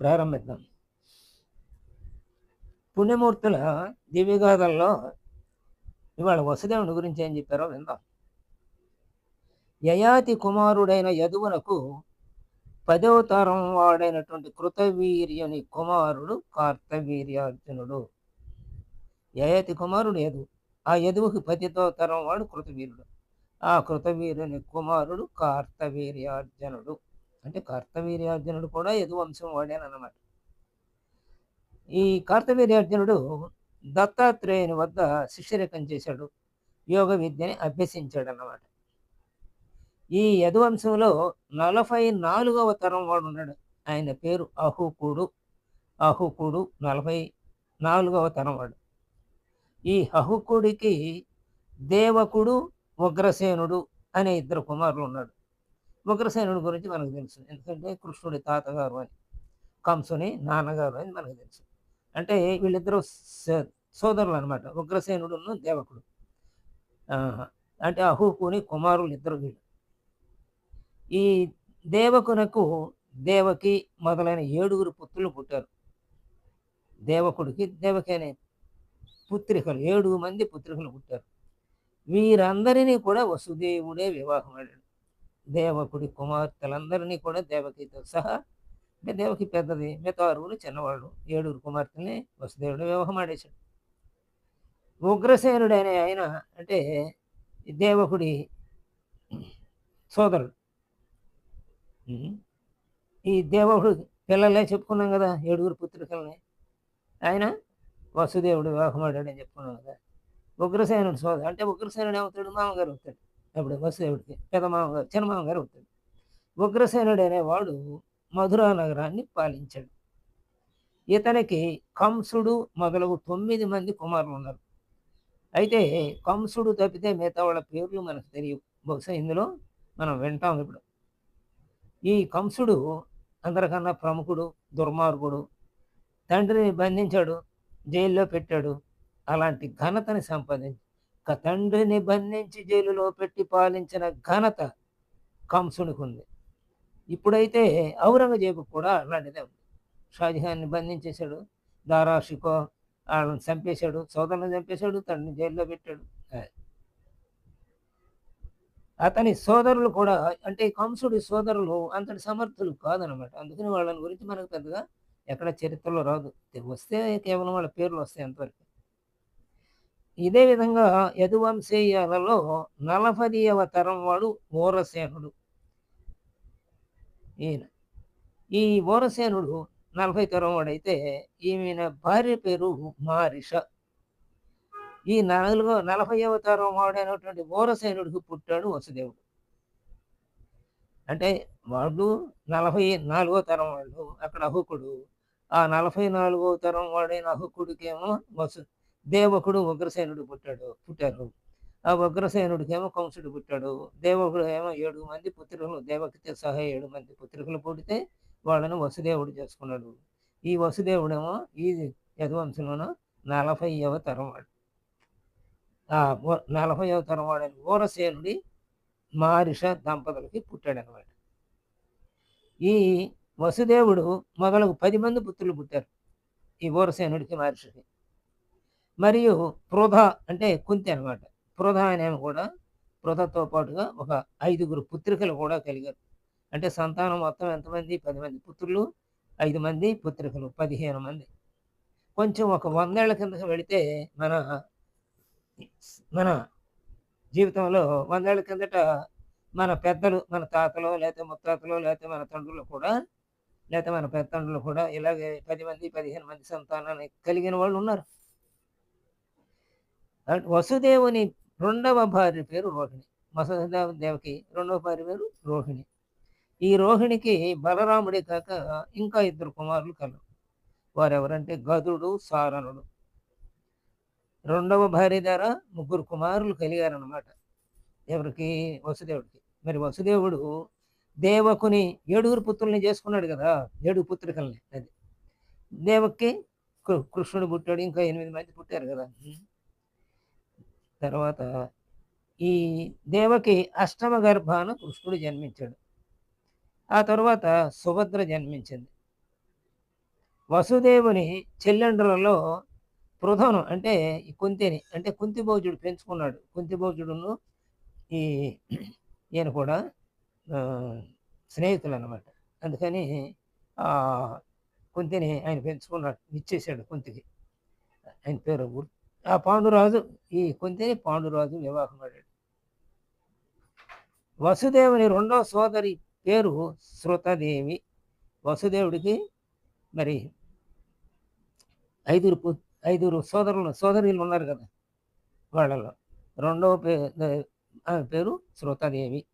ప్రారంభిద్దాం. పుణ్యమూర్తుల దివ్యగాథల్లో ఇవాళ వసుదేవుని గురించి ఏం చెప్పారో విందాం. యయాతి కుమారుడైన యదువునకు పదవ తరం వాడైనటువంటి కృతవీర్యుని కుమారుడు కార్తవీర్యార్జునుడు. యయాతి కుమారుడు యదువు. ఆ యదువుకి పదితో తరం వాడు కృతవీరుడు. ఆ కృతవీరుని కుమారుడు కార్తవీర్యార్జునుడు. అంటే కార్తవీర్యార్జునుడు కూడా యదువంశం వంశం వాడేనన్నమాట. ఈ కార్తవీర్యార్జునుడు దత్తాత్రేయుని వద్ద శిష్యరేఖం చేశాడు. యోగ విద్యని అభ్యసించాడు అన్నమాట ఈ యదువంశంలో నలభై నాలుగవ తరం వాడు ఉన్నాడు. ఆయన పేరు అహుకుడు. అహుకుడు నలభై నాలుగవ తరం వాడు. ఈ అహుకుడికి దేవకుడు ఉగ్రసేనుడు అనే ఇద్దరు కుమారులు ఉన్నాడు ఉగ్రసేనుడి గురించి మనకు తెలుసు. ఎందుకంటే కృష్ణుడి తాతగారు అని కంసుని నాన్నగారు అని మనకు తెలుసు. అంటే వీళ్ళిద్దరూ సోదరులు అనమాట ఉగ్రసేనుడును దేవకుడు. అంటే అహూకుని కుమారులు ఇద్దరు వీళ్ళు. ఈ దేవకునకు దేవకి మొదలైన ఏడుగురు పుత్రులు పుట్టారు. దేవకుడికి దేవకి అనే పుత్రికలు ఏడు మంది పుత్రికలు పుట్టారు. వీరందరినీ కూడా వసుదేవుడే వివాహం ఆడాడు దేవకుడి కుమార్తెలందరినీ కూడా దేవకితో సహా అంటే దేవకి పెద్దది మిగతా ఆరుగురు చిన్నవాళ్ళు ఏడుగురు కుమార్తెల్ని వసుదేవుడు వివాహం ఆడేశాడు ఉగ్రసేనుడు అనే ఆయన అంటే దేవకుడి సోదరుడు. ఈ దేవకుడు పిల్లలే చెప్పుకున్నాం కదా ఏడుగురు పుత్రికల్ని ఆయన వసుదేవుడు వివాహమాడాడు అని చెప్పుకున్నాం కదా. ఉగ్రసేనుడు సోదరు అంటే ఉగ్రసేనుడు ఏమవుతాడు? మామగారు అవుతాడు. అప్పుడు వసుదేవుడికి పెద్ద మామగారు చిన్న మామగారు అవుతాడు ఉగ్రసేనుడు అనేవాడు మధురా నగరాన్ని పాలించాడు. ఇతనికి కంసుడు మొదలగు తొమ్మిది మంది కుమారులు ఉన్నారు. అయితే కంసుడు తప్పితే మిగతా వాళ్ళ పేర్లు మనకు తెలియవు. బహుశా ఇందులో మనం వింటాం ఇప్పుడు. ఈ కంసుడు అందరికన్నా ప్రముఖుడు దుర్మార్గుడు తండ్రిని బంధించాడు జైల్లో పెట్టాడు. అలాంటి ఘనతని సంపాదించి ఒక తండ్రిని బంధించి జైలులో పెట్టి పాలించిన ఘనత కంసునికి ఉంది. ఇప్పుడైతే ఔరంగజేబు కూడా అలాంటిదే ఉంది. షాజహాన్ని బంధించేశాడు దారాషికో వాళ్ళని చంపేశాడు సోదరులను చంపేశాడు తండ్రిని జైల్లో పెట్టాడు. అతని సోదరులు కూడా అంటే కంసుడి సోదరులు అంతటి సమర్థులు కాదనమాట. అందుకని వాళ్ళని గురించి మనకు పెద్దగా ఎక్కడ చరిత్రలో రాదు. వస్తే కేవలం వాళ్ళ పేర్లు వస్తాయి అంతవరకు. ఇదే విధంగా యదువంశీయాలలో నలభదియవ తరం వాడు ఓరసేనుడు. ఈయన. ఈ ఓరసేనుడు నలభై తరం వాడైతే ఈమెన భార్య పేరు మారిష. ఈ నాలుగో నలభైవ తరం వాడైనటువంటి ఓరసేనుడికి పుట్టాడు వసుదేవుడు. అంటే వాళ్ళు నలభై నాలుగో తరం వాళ్ళు అక్కడ అహుకుడు. ఆ నలభై నాలుగో తరం వాడైన అహుకుడికేమో వసు దేవకుడు ఉగ్రసేనుడు పుట్టాడు పుట్టారు. ఆ ఉగ్రసేనుడికేమో కంసుడు పుట్టాడు. దేవకుడు ఏమో ఏడు మంది పుత్రికలు దేవకితో సహా ఏడు మంది పుత్రికలు పుడితే వాళ్ళని వసుదేవుడు చేసుకున్నాడు. ఈ వసుదేవుడేమో ఈ యదువంశంలోన నలభైవ తరం వాడు ఆ నలభైవ తరం ఊరసేనుడి మారిష దంపతులకి పుట్టాడు అనమాట ఈ వసుదేవుడు మొదలకు పది మంది పుత్రులు పుట్టారు. ఈ ఊరసేనుడికి మహర్షికి మరియు పృథ అంటే కుంతి అనమాట పృథ అనేవి కూడా పృథతో పాటుగా ఒక ఐదుగురు పుత్రికలు కూడా కలిగారు. అంటే సంతానం మొత్తం ఎంతమంది పది మంది పుత్రులు ఐదు మంది పుత్రికలు పదిహేను మంది. కొంచెం ఒక వందేళ్ళ కిందకి వెళితే మన మన జీవితంలో వందేళ్ళ కిందట మన పెద్దలు మన తాతలు లేకపోతే ముత్తాతలు లేకపోతే మన తండ్రులు కూడా లేకపోతే మన పెద్దండ్రులు కూడా ఇలాగే పది మంది పదిహేను మంది సంతానాన్ని కలిగిన వాళ్ళు ఉన్నారు. వసుదేవుని రెండవ భార్య పేరు రోహిణి. వసుదేవ దేవకి రెండవ భార్య పేరు రోహిణి. ఈ రోహిణికి బలరాముడే కాక ఇంకా ఇద్దరు కుమారులు కలరు. వారెవరంటే గదుడు సారణుడు రెండవ భార్య ద్వారా ముగ్గురు కుమారులు కలిగారనమాట ఎవరికి? వసుదేవుడికి. మరి వసుదేవుడు దేవకుని ఏడుగురు పుత్రుల్ని చేసుకున్నాడు కదా ఏడు పుత్రికల్ని అది. దేవకి కృష్ణుడు పుట్టాడు ఇంకా ఎనిమిది మంది పుట్టారు కదా. తర్వాత ఈ దేవకి అష్టమ గర్భాన కృష్ణుడు జన్మించాడు. ఆ తర్వాత సుభద్ర జన్మించింది. వసుదేవుని చెల్లెండ్రులలో పృథను అంటే ఈ కుంతిని అంటే కుంతిభోజుడు పెంచుకున్నాడు. కుంతిభోజుడును ఈ ఈయన కూడా స్నేహితులు అన్నమాట అందుకని కుంతిని ఆయన పెంచుకున్నాడు ఇచ్చేసాడు కుంతికి. ఆయన పేరు గుర్తు ఆ పాండురాజు ఈ కొంతని పాండురాజు వివాహం ఆడాడు వసుదేవుని రెండో సోదరి పేరు శృతదేవి. వసుదేవుడికి మరి ఐదుగురు పు- ఐదుగురు సోదరులు సోదరులు ఉన్నారు కదా వాళ్ళలో. రెండవ పేరు పేరు శృతదేవి.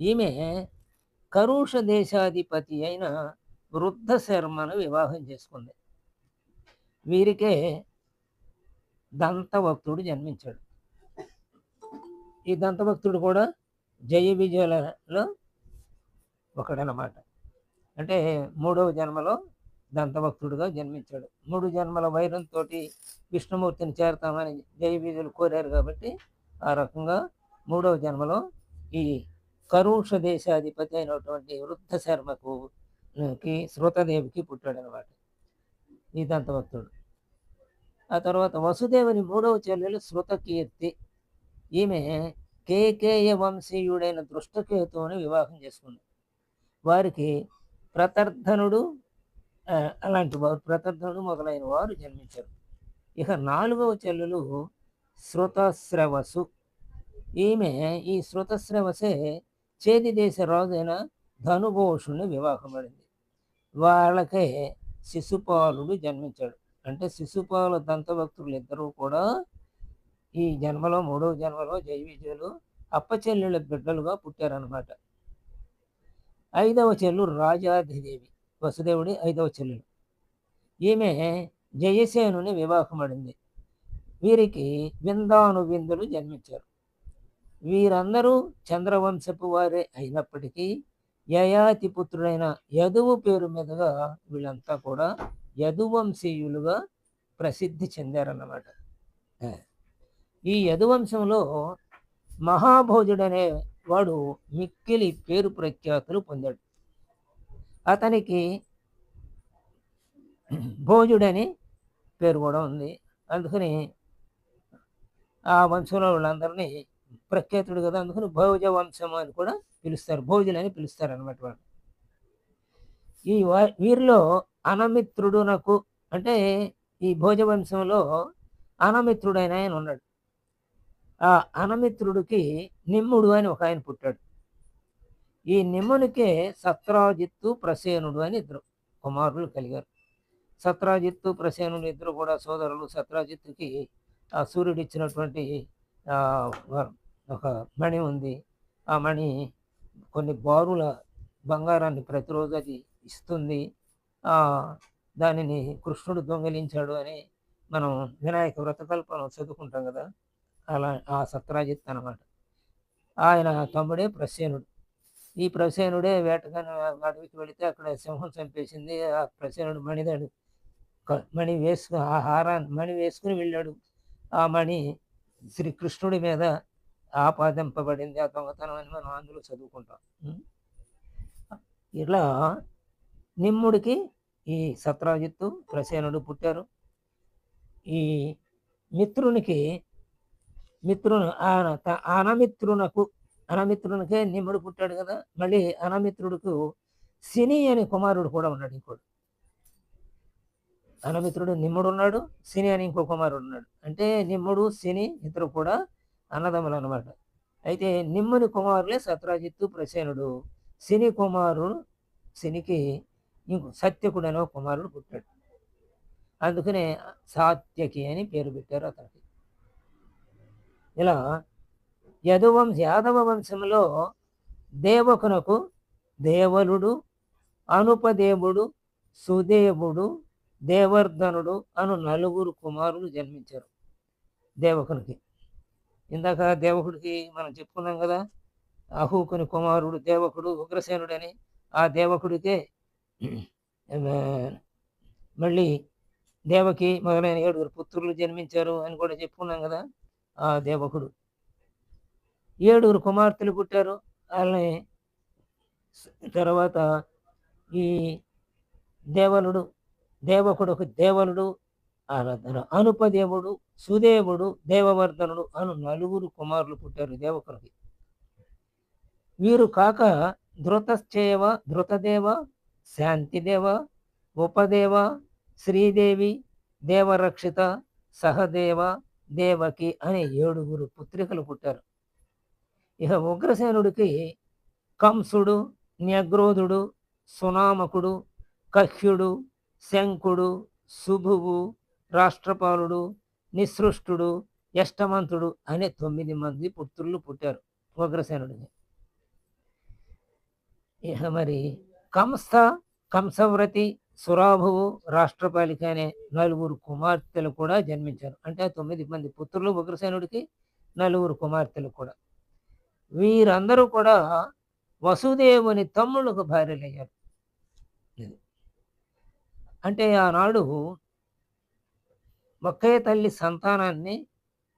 ఈమె కరుష దేశాధిపతి అయిన వృద్ధ శర్మను వివాహం చేసుకుంది. వీరికే దంతభక్తుడు జన్మించాడు. ఈ దంతభక్తుడు కూడా జయ విజయాలలో ఒకడనమాట. అంటే మూడవ జన్మలో దంతభక్తుడుగా జన్మించాడు. మూడు జన్మల వైరంతో విష్ణుమూర్తిని చేరతామని జయ విజయులు కోరారు కాబట్టి ఆ రకంగా మూడవ జన్మలో ఈ కరుష దేశాధిపతి అయినటువంటి వృద్ధ శర్మకు కి శృతదేవికి పుట్టాడనమాట ఈ దంతభక్తుడు. ఆ తర్వాత వసుదేవుని మూడవ చెల్లెలు శృతకీర్తి. ఈమె కేకేయ వంశీయుడైన దృష్టకేతువుని వివాహం చేసుకుంది. వారికి ప్రతర్ధనుడు అలాంటి వారు ప్రతర్ధనుడు మొదలైన వారు జన్మించారు. ఇక నాలుగవ చెల్లెలు శృతశ్రవసు. ఈమె ఈ శృతశ్రవసే చేతి దేశ రాజైన ధనుఘోషుని వివాహపడింది వాళ్ళకే శిశుపాలుడు జన్మించాడు. అంటే శిశుపాల దంతభక్తులు ఇద్దరూ కూడా ఈ జన్మలో మూడవ జన్మలో జై విజయులు అప్పచెల్లెళ్ళ బిడ్డలుగా పుట్టారనమాట ఐదవ చెల్లు రాజాధిదేవి వసుదేవుడి ఐదవ చెల్లెలు. ఈమె జయసేనుని వివాహమడింది. వీరికి విందాను విందులు జన్మించారు. వీరందరూ చంద్రవంశపు వారే అయినప్పటికీ యయాతి పుత్రుడైన యదువు పేరు మీదుగా వీళ్ళంతా కూడా యదువంశీయులుగా ప్రసిద్ధి చెందారన్నమాట. ఈ యదువంశంలో మహాభోజుడనే వాడు మిక్కిలి పేరు ప్రఖ్యాతులు పొందాడు. అతనికి భోజుడని పేరు కూడా ఉంది. అందుకని ఆ వంశంలో వాళ్ళందరినీ ప్రఖ్యాతుడు కదా అందుకని భోజ వంశం అని కూడా పిలుస్తారు. భోజులని పిలుస్తారు అనమాట వాళ్ళు. ఈ వీరిలో అనమిత్రుడునకు అంటే ఈ భోజవంశంలో అనమిత్రుడైన ఆయన ఉన్నాడు. ఆ అనమిత్రుడికి నిమ్ముడు అని ఒక ఆయన పుట్టాడు. ఈ నిమ్మునికే సత్రాజిత్తు ప్రసేనుడు అని ఇద్దరు కుమారులు కలిగారు. సత్రాజిత్తు ప్రసేనుడు ఇద్దరు కూడా సోదరులు. సత్రాజిత్తుకి ఆ సూర్యుడు ఇచ్చినటువంటి ఒక మణి ఉంది. ఆ మణి కొన్ని బారుల బంగారాన్ని ప్రతిరోజు అది ఇస్తుంది. దానిని కృష్ణుడు దొంగిలించాడు అని మనం వినాయక వ్రతకల్పన చదువుకుంటాం కదా అలా ఆ సత్రాజిత్ అనమాట ఆయన తమ్ముడే ప్రసేనుడు. ఈ ప్రసేనుడే వేటగాని అడవికి వెళితే అక్కడ సింహం చంపేసింది. ఆ ప్రసేనుడు మణిదాడు. మణి వేసుకుని ఆ హారాన్ని మణి వేసుకుని వెళ్ళాడు. ఆ మణి శ్రీకృష్ణుడి మీద ఆపాదింపబడింది. ఆ దొంగతనం అని మనం అందులో చదువుకుంటాం. ఇలా నిమ్ముడికి ఈ సత్రాజిత్తు ప్రసేనుడు పుట్టారు. ఈ మిత్రునికి మిత్రును అనమిత్రునకు అనమిత్రునికే నిమ్ముడు పుట్టాడు కదా. మళ్ళీ అనమిత్రుడుకు సిని అనే కుమారుడు కూడా ఉన్నాడు ఇంకోడు. అనమిత్రుడు నిమ్ముడు ఉన్నాడు సిని అని ఇంకో కుమారుడు ఉన్నాడు. అంటే నిమ్ముడు సిని ఇద్దరు కూడా అన్నదమ్ములు అన్నమాట. అయితే నిమ్ముని కుమారులే సత్రాజిత్తు ప్రసేనుడు. సిని కుమారుడు సినికి ఇంకో సత్యకుడు అనే కుమారుడు పుట్టాడు. అందుకనే సాత్యకి అని పేరు పెట్టారు అతనికి. ఇలా యదువంశ యాదవ వంశంలో దేవకునకు దేవలుడు అనుపదేవుడు సుదేవుడు దేవర్ధనుడు అను నలుగురు కుమారులు జన్మించారు దేవకునికి. ఇందాక దేవకుడికి మనం చెప్పుకున్నాం కదా అహూకుని కుమారుడు దేవకుడు ఉగ్రసేనుడని ఆ దేవకుడికే మళ్ళీ దేవకి మొదలైన ఏడుగురు పుత్రులు జన్మించారు అని కూడా చెప్పుకున్నాం కదా ఆ దేవకుడు. ఏడుగురు కుమార్తెలు పుట్టారు. వాళ్ళని తర్వాత ఈ దేవలుడు దేవకుడుకు దేవనుడు అనుపదేవుడు సుదేవుడు దేవవర్ధనుడు అను నలుగురు కుమారులు పుట్టారు దేవకునికి వీరు కాక ధృతశ్చేవ ధృతదేవ శాంతిదేవ ఉపదేవ శ్రీదేవి దేవరక్షిత సహదేవ దేవకి అనే ఏడుగురు పుత్రికలు పుట్టారు. ఇక ఉగ్రసేనుడికి కంసుడు న్యగ్రోధుడు సునామకుడు కహ్యుడు శంకుడు శుభువు రాష్ట్రపాలుడు నిసృష్టుడు యష్టమంతుడు అనే తొమ్మిది మంది పుత్రులు పుట్టారు ఉగ్రసేనుడికి. ఇక మరి కంస కంసవ్రతి సురాభువు రాష్ట్రపాలిక అనే నలుగురు కుమార్తెలు కూడా జన్మించారు. అంటే తొమ్మిది మంది పుత్రులు ఉగ్రసేనుడికి నలుగురు కుమార్తెలు కూడా. వీరందరూ కూడా వసుదేవుని తమ్ముళ్ళకు భార్యలయ్యారు. అంటే ఆనాడు ఒకే తల్లి సంతానాన్ని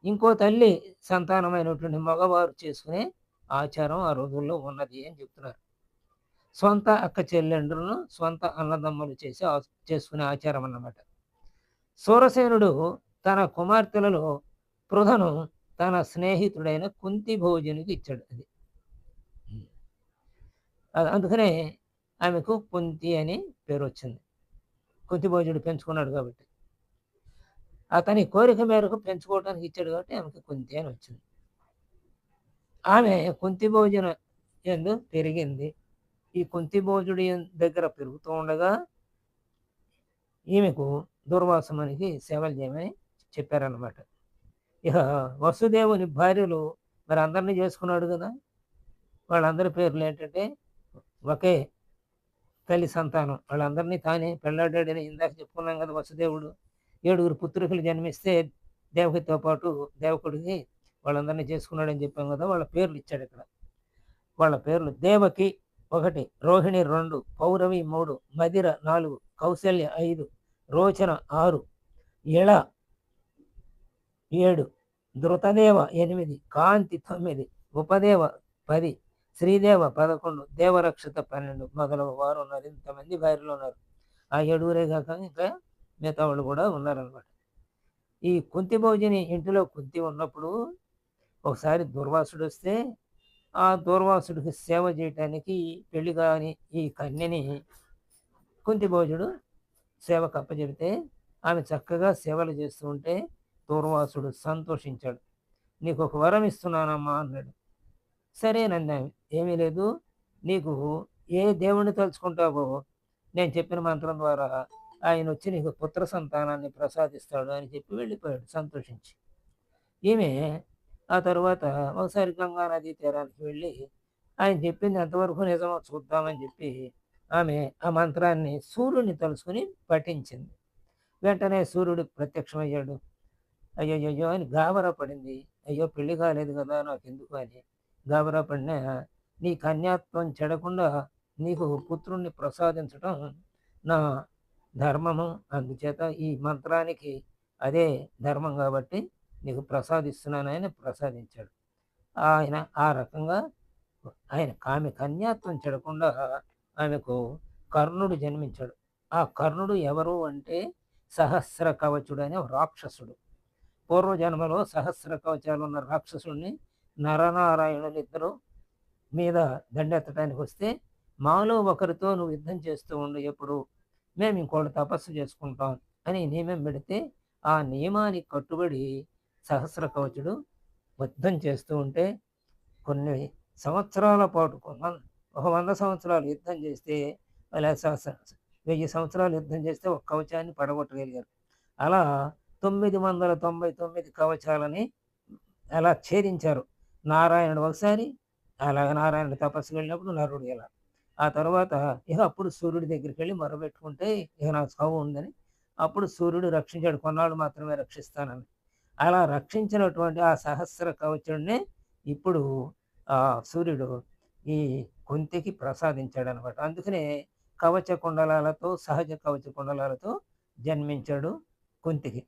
ఇంకో తల్లి సంతానమైనటువంటి మగవారు చేసుకునే ఆచారం ఆ రోజుల్లో ఉన్నది అని చెప్తున్నారు. సొంత అక్క చెల్లెండ్రులను సొంత అన్నదమ్ములు చేసి చేసుకునే ఆచారం అన్నమాట. సూరసేనుడు తన కుమార్తెలలో పృథను తన స్నేహితుడైన కుంతి భోజునికి ఇచ్చాడు అది. అందుకనే ఆమెకు కుంతి అని పేరు వచ్చింది కుంతి భోజుడు పెంచుకున్నాడు కాబట్టి. అతని కోరిక మేరకు పెంచుకోవడానికి ఇచ్చాడు కాబట్టి ఆమెకు కుంతి అని వచ్చింది. ఆమె కుంతి భోజన ఎందు పెరిగింది. ఈ కుంతి భోజుడి దగ్గర పెరుగుతూ ఉండగా ఈమెకు దుర్వాసమునికి సేవలు చేయమని చెప్పారనమాట ఇక వసుదేవుని భార్యలు మరి అందరినీ చేసుకున్నాడు కదా. వాళ్ళందరి పేర్లు ఏంటంటే ఒకే తల్లి సంతానం. వాళ్ళందరినీ తానే పెళ్ళాడాడని ఇందాక చెప్పుకున్నాం కదా వసుదేవుడు. ఏడుగురు పుత్రికలు జన్మిస్తే దేవకితో పాటు దేవకుడికి వాళ్ళందరినీ చేసుకున్నాడని చెప్పాం కదా. వాళ్ళ పేర్లు ఇచ్చాడు ఇక్కడ. వాళ్ళ పేర్లు దేవకి ఒకటి రోహిణి రెండు పౌరవి మూడు మదిర నాలుగు కౌశల్య ఐదు రోచన ఆరు ఇళ ఏడు ధృతదేవ ఎనిమిది కాంతి తొమ్మిది ఉపదేవ పది శ్రీదేవ పదకొండు దేవరక్షత పన్నెండు మొదలగు వారు ఉన్నారు. ఇంతమంది భార్యలు ఉన్నారు. ఆ ఏడుగురే కాక ఇంకా మిగతా వాళ్ళు కూడా ఉన్నారనమాట ఈ కుంతి భోజని ఇంటిలో కుంతి ఉన్నప్పుడు ఒకసారి దుర్వాసుడు వస్తే ఆ దూర్వాసుడికి సేవ చేయటానికి పెళ్ళి కాని ఈ కన్యని కుంతి భోజుడు సేవ కప్పచెబితే ఆమె చక్కగా సేవలు చేస్తూ ఉంటే దూర్వాసుడు సంతోషించాడు. నీకు ఒక వరం ఇస్తున్నానమ్మా అన్నాడు. సరేనండి ఏమీ లేదు. నీకు ఏ దేవుణ్ణి తలుచుకుంటావో నేను చెప్పిన మంత్రం ద్వారా ఆయన వచ్చి నీకు పుత్ర సంతానాన్ని ప్రసాదిస్తాడు అని చెప్పి వెళ్ళిపోయాడు సంతోషించి. ఈమె ఆ తర్వాత ఒకసారి గంగా నదీ తీరానికి వెళ్ళి ఆయన చెప్పింది ఎంతవరకు నిజమో చూద్దామని చెప్పి ఆమె ఆ మంత్రాన్ని సూర్యుడిని తలుసుకుని పఠించింది. వెంటనే సూర్యుడు ప్రత్యక్షమయ్యాడు. అయ్యో అయ్యో అని గాబరా పడింది. అయ్యో పెళ్ళి కాలేదు కదా నాకు ఎందుకు అని గాబరా పడినా నీ కన్యాత్వం చెడకుండా నీకు పుత్రుణ్ణి ప్రసాదించడం నా ధర్మము. అందుచేత ఈ మంత్రానికి అదే ధర్మం కాబట్టి నీకు ప్రసాదిస్తున్నాను ఆయన ప్రసాదించాడు. ఆయన ఆ రకంగా ఆయన ఆమె కన్యాత్వం చెడకుండా ఆమెకు కర్ణుడు జన్మించాడు. ఆ కర్ణుడు ఎవరు అంటే సహస్ర కవచుడు అనే రాక్షసుడు. పూర్వజన్మలో సహస్ర కవచాలు ఉన్న రాక్షసుడిని నరనారాయణులు ఇద్దరు మీద దండెత్తడానికి వస్తే మాలో ఒకరితో నువ్వు యుద్ధం చేస్తూ ఉండు ఎప్పుడు మేము ఇంకోటి తపస్సు చేసుకుంటాం అని నియమం పెడితే ఆ నియమానికి కట్టుబడి సహస్ర కవచుడు యుద్ధం చేస్తూ ఉంటే కొన్ని సంవత్సరాల పాటు ఒక వంద సంవత్సరాలు యుద్ధం చేస్తే అలా వెయ్యి సంవత్సరాలు యుద్ధం చేస్తే ఒక కవచాన్ని పడగొట్టగలిగారు. అలా తొమ్మిది వందల తొంభై తొమ్మిది కవచాలని అలా ఛేదించారు. నారాయణుడు ఒకసారి అలాగ నారాయణుడు తపస్సు వెళ్ళినప్పుడు నరుడు ఇలా. ఆ తర్వాత ఇక అప్పుడు సూర్యుడి దగ్గరికి వెళ్ళి మొరబెట్టుకుంటే ఇక నాకు చదువు ఉందని అప్పుడు సూర్యుడు రక్షించాడు కొన్నాళ్ళు మాత్రమే రక్షిస్తానని. అలా రక్షించినటువంటి ఆ సహస్ర కవచుడిని ఇప్పుడు ఆ సూర్యుడు ఈ కుంతికి ప్రసాదించాడు అనమాట అందుకనే కవచ కుండలాలతో సహజ కవచ కుండలాలతో జన్మించాడు కుంతికి.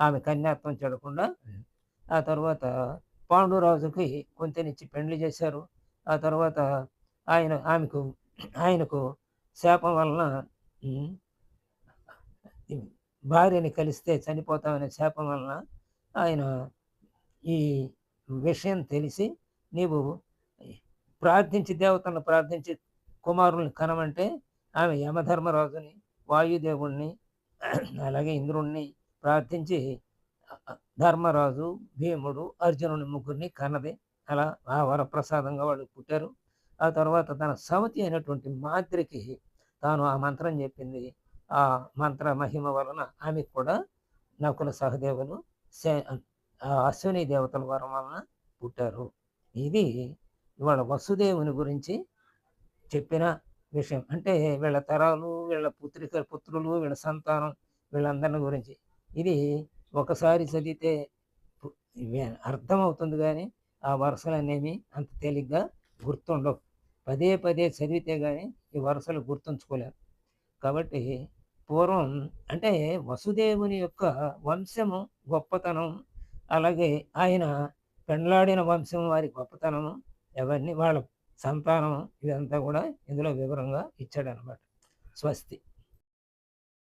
ఆమె కన్యాత్వం చెడకుండా ఆ తర్వాత పాండురాజుకి కుంతినిచ్చి పెండ్లి చేశారు. ఆ తర్వాత ఆయన ఆమెకు ఆయనకు శాపం వలన భార్యని కలిస్తే చనిపోతామనే శాపం వలన ఆయన ఈ విషయం తెలిసి నీవు ప్రార్థించి దేవతలను ప్రార్థించి కుమారుల్ని కనమంటే ఆమె యమధర్మరాజుని వాయుదేవుణ్ణి అలాగే ఇంద్రుణ్ణి ప్రార్థించి ధర్మరాజు భీముడు అర్జునుని ముగ్గురిని కన్నది. అలా ఆ వరప్రసాదంగా వాళ్ళు పుట్టారు. ఆ తర్వాత తన సవతి అయినటువంటి మాద్రికి తాను ఆ మంత్రం చెప్పింది. ఆ మంత్ర మహిమ వలన ఆమెకు కూడా నకుల సహదేవులు ఆ అశ్విని దేవతల వరం వలన పుట్టారు. ఇది ఇవాళ వసుదేవుని గురించి చెప్పిన విషయం. అంటే వీళ్ళ తరాలు వీళ్ళ పుత్రిక పుత్రులు వీళ్ళ సంతానం వీళ్ళందరిని గురించి. ఇది ఒకసారి చదివితే అర్థమవుతుంది కానీ ఆ వరుసలు అనేవి అంత తేలిగ్గా గుర్తుండవు. పదే పదే చదివితే కానీ ఈ వరుసలు గుర్తుంచుకోలేరు. కాబట్టి పూర్వం అంటే వసుదేవుని యొక్క వంశము గొప్పతనం అలాగే ఆయన పెండ్లాడిన వంశం వారి గొప్పతనము ఎవరిని వాళ్ళ సంతానం ఇదంతా కూడా ఇందులో వివరంగా ఇచ్చాడనమాట. స్వస్తి.